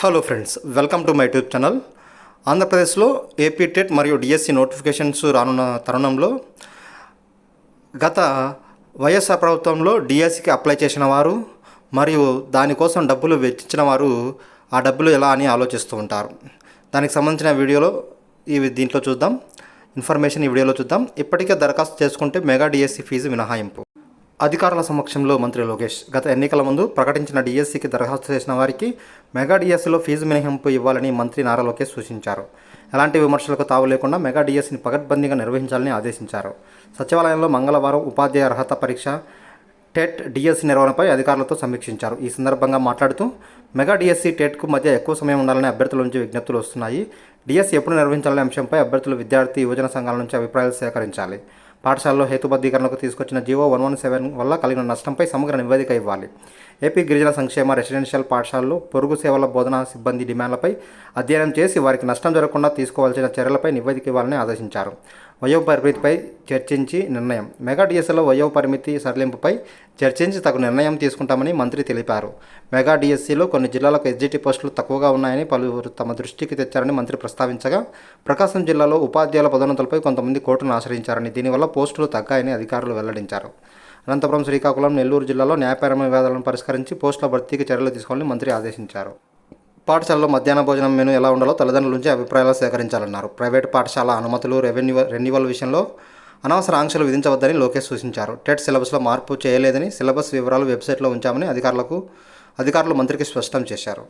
Hello friends welcome to my YouTube channel ఆంధ్రప్రదేశ్లో AP TET మరియు DSC notifications రానున్న తరుణంలో గత వైఎస్ఆర్ ప్రభుత్వంలో డిఎస్సికి అప్లై చేసిన వారు మరియు దానికోసం డబ్బులు వెచ్చించిన వారు ఆ డబ్బులు ఎలా అని ఆలోచిస్తూ ఉంటారు. దానికి సంబంధించిన వీడియోలో ఇవి దీంట్లో చూద్దాం. ఇన్ఫర్మేషన్ ఈ వీడియోలో చూద్దాం. ఇప్పటికే దరఖాస్తు చేసుకుంటే మెగా డిఎస్సి ఫీజు మినహాయింపు. అధికారుల సమక్షంలో మంత్రి లోకేష్ గత ఎన్నికల ముందు ప్రకటించిన డిఎస్సికి దరఖాస్తు చేసిన వారికి మెగా డిఎస్సిలో ఫీజు మినహాయింపు ఇవ్వాలని మంత్రి నారా లోకేష్ సూచించారు. ఎలాంటి విమర్శలకు తావు లేకుండా మెగా డిఎస్సిని పగడ్బందీగా నిర్వహించాలని ఆదేశించారు. సచివాలయంలో మంగళవారం ఉపాధ్యాయ అర్హత పరీక్ష టెట్ డిఎస్సి నిర్వహణపై అధికారులతో సమీక్షించారు. ఈ సందర్భంగా మాట్లాడుతూ మెగా డిఎస్సి టెట్కు మధ్య ఎక్కువ సమయం ఉండాలని అభ్యర్థుల నుంచి విజ్ఞప్తులు వస్తున్నాయి. డిఎస్సి ఎప్పుడు నిర్వహించాలనే అంశంపై అభ్యర్థులు విద్యార్థి యువజన సంఘాల నుంచి అభిప్రాయాలు సేకరించాలి. పాఠశాలలో హేతుబద్ధీకరణకు తీసుకొచ్చిన జీవో వన్ వన్ సెవెన్ వల్ల కలిగిన నష్టంపై సమగ్ర నివేదిక ఇవ్వాలి. ఏపీ గిరిజన సంక్షేమ రెసిడెన్షియల్ పాఠశాలలు పొరుగు సేవల బోధనా సిబ్బంది డిమాండ్లపై అధ్యయనం చేసి వారికి నష్టం జరగకుండా తీసుకోవాల్సిన చర్యలపై నివేదిక ఇవ్వాలని ఆదేశించారు. వయో పరిమితిపై చర్చించి నిర్ణయం. మెగా డిఎస్ఎల్లో వయో పరిమితి సడలింపుపై చర్చించి తగు నిర్ణయం తీసుకుంటామని మంత్రి తెలిపారు. మెగా డిఎస్సిలో కొన్ని జిల్లాలకు ఎస్జిటి పోస్టులు తక్కువగా ఉన్నాయని పలువురు తమ దృష్టికి తెచ్చారని మంత్రి ప్రస్తావించగా ప్రకాశం జిల్లాలో ఉపాధ్యాయుల పదోన్నతులపై కొంతమంది కోర్టును ఆశ్రయించారని దీనివల్ల పోస్టులు తగ్గాయని అధికారులు వెల్లడించారు. అనంతపురం శ్రీకాకుళం నెల్లూరు జిల్లాలో న్యాయపరమైన వివాదాలను పరిష్కరించి పోస్టుల భర్తీకి చర్యలు తీసుకోవాలని మంత్రి ఆదేశించారు. పాఠశాలలో మధ్యాహ్న భోజనం మెను ఎలా ఉండాలో తల్లిదండ్రుల నుంచి అభిప్రాయాలు సేకరించాలన్నారు. ప్రైవేటు పాఠశాల అనుమతులు రెవెన్యూ రెన్యువల్ విషయంలో అనవసర ఆంక్షలు విధించవద్దని లోకేష్ సూచించారు. టెట్ సిలబస్లో మార్పు చేయలేదని సిలబస్ వివరాలు వెబ్సైట్లో ఉంచామని అధికారులకు అధికారులు మంత్రికి స్పష్టం చేశారు.